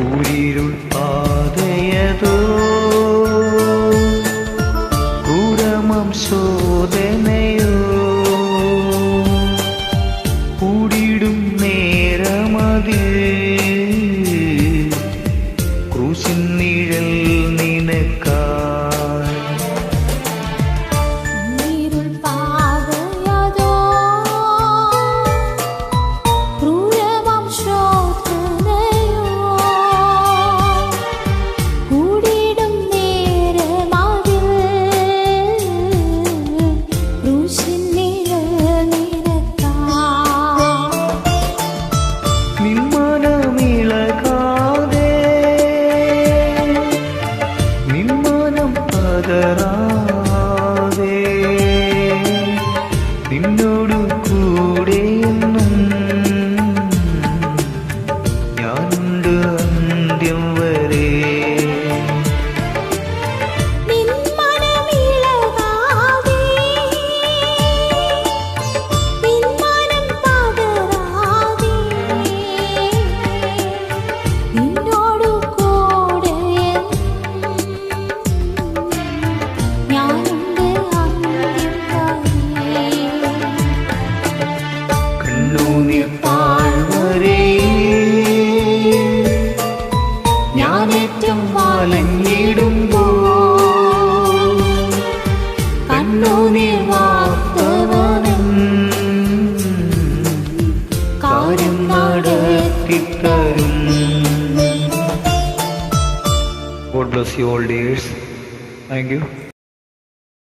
കൂരിരുൾ പാതയതോ ക്രൂശിൻ നിഴൽ നിനക്ക എന്നോടു കൂടെയെന്നും കലങ്ങിടുമ്പോ കണ്ണോ നിർവാത്തവനും കാര്യം നടത്തിത്തരും. God bless you all dears thank you